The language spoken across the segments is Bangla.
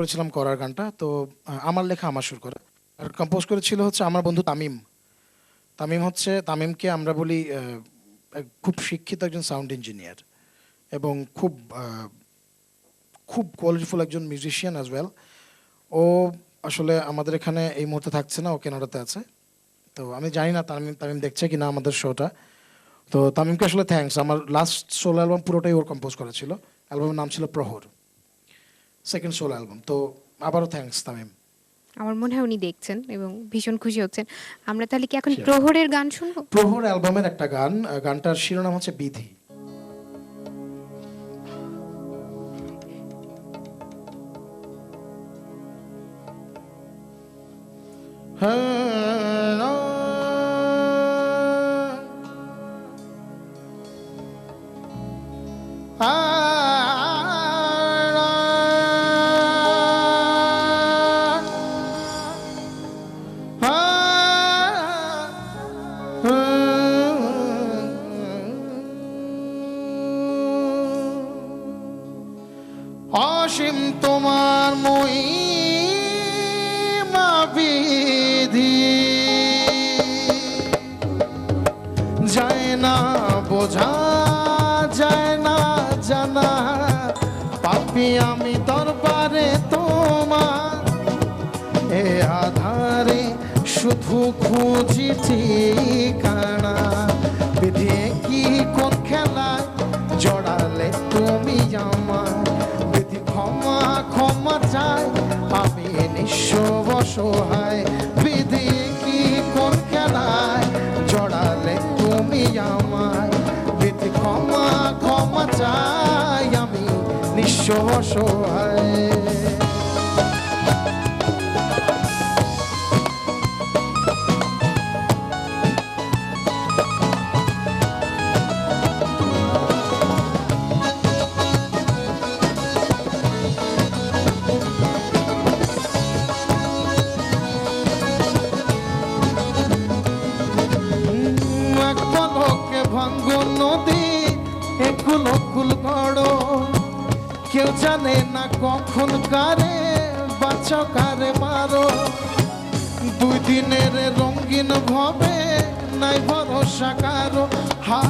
করেছিলাম করার গানটা, তো আমার লেখা আমার সুর করা। আর কম্পোজ করেছিল হচ্ছে আমার বন্ধু তামিম। তামিম হচ্ছে, তামিমকে আমরা বলি খুব শিক্ষিত একজন সাউন্ড ইঞ্জিনিয়ার এবং খুব খুব কোয়ালিটিফুল একজন মিউজিশিয়ান অ্যাজ ওয়েল ও আসলে আমাদের এখানে এই মুহূর্তে থাকছে না, ও কেনাডাতে আছে। তো আমি জানি না তামিম তামিম দেখছে কি না আমাদের শোটা তো তামিমকে আসলে থ্যাঙ্কস আমার লাস্ট সোলো অ্যালবাম পুরোটাই ওর কম্পোজ করা ছিল। অ্যালবামের নাম ছিল প্রহর। সেকেন্ড সোলো অ্যালবাম তো আবারও থ্যাঙ্কস তামিম। আমার মনে হয় উনি দেখছেন এবং ভীষণ খুশি হচ্ছেন। আমরা তাহলে কি এখন প্রহরের গান শুনব? প্রহর অ্যালবামের একটা গান গানটার শিরোনাম হচ্ছে বিধি। অসীম তোমার মহিমা বিধি যায় না বোঝা, যায় না জানা, পাপি আমি দরবারে তোমার। এ আধারে শুধু খুঁজি ঠিকানা। অসহায়, বিধি কি কোন খেলায়? জড়ালে তুমি আমার বিধি ক্ষমা ক্ষমা চাই আমি, নিঃস্ব অসহায়। এগুলো কুল করো কেউ জানে না কখন কারে বাঁচাও কারে মারো। দুই দিনের রঙিন ভবে নাই ভরসা কারও। হা,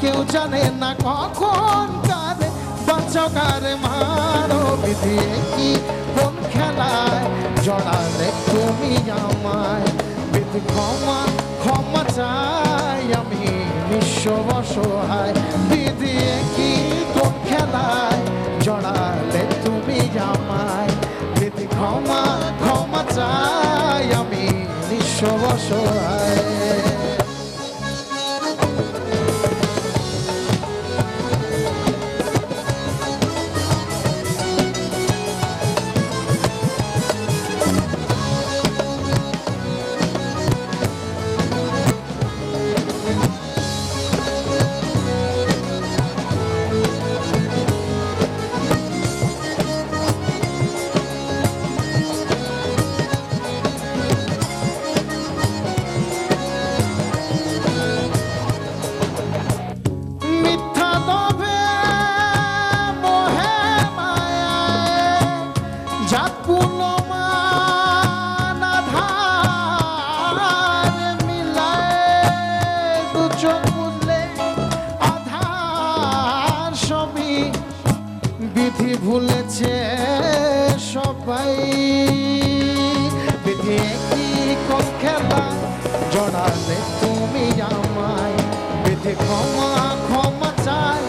কেউ জানে না কখন কারে বাঁচাও কারে মারো। বিধি কি কোন খেলায়? জড়ালে তুমি আমায়। বিধি ক্ষমা ক্ষমা নিঃস্ব অসহায়। দিদি কি কোন খেলায়, জড়ালে তুমি আমায় দিদি ক্ষমা ক্ষমা চাই, আমি নিঃস্ব অসহায়। ভুলেছে সবাই। বিধি কি কোন খেলা জড়ালে তুমি আমায়। বিধি ক্ষমা ক্ষমা চাই,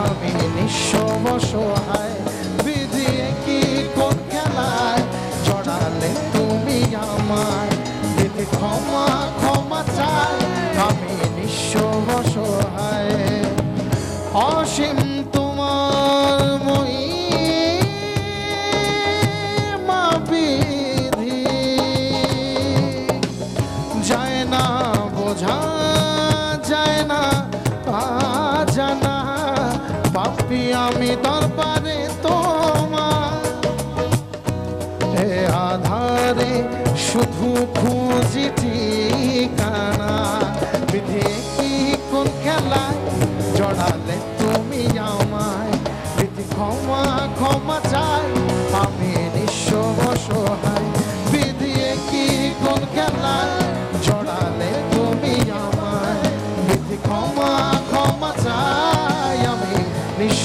আমি নিঃস্ব অসহায় বিধি কি কোন খেলায় জড়ালে তুমি আমায়। বিধি ক্ষমা ক্ষমা চাই, আমি নিঃস্ব অসহায় পাপি আমি দরবারে তোমার এ আধারে শুধু খুঁজি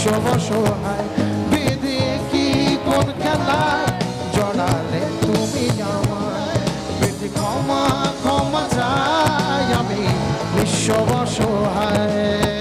নিষ্ঠব সহায় বেদে কি কোন খেলায় জড়ালে তুমি আমায় বেদে ক্ষমা ক্ষমা চাই আমি সহায়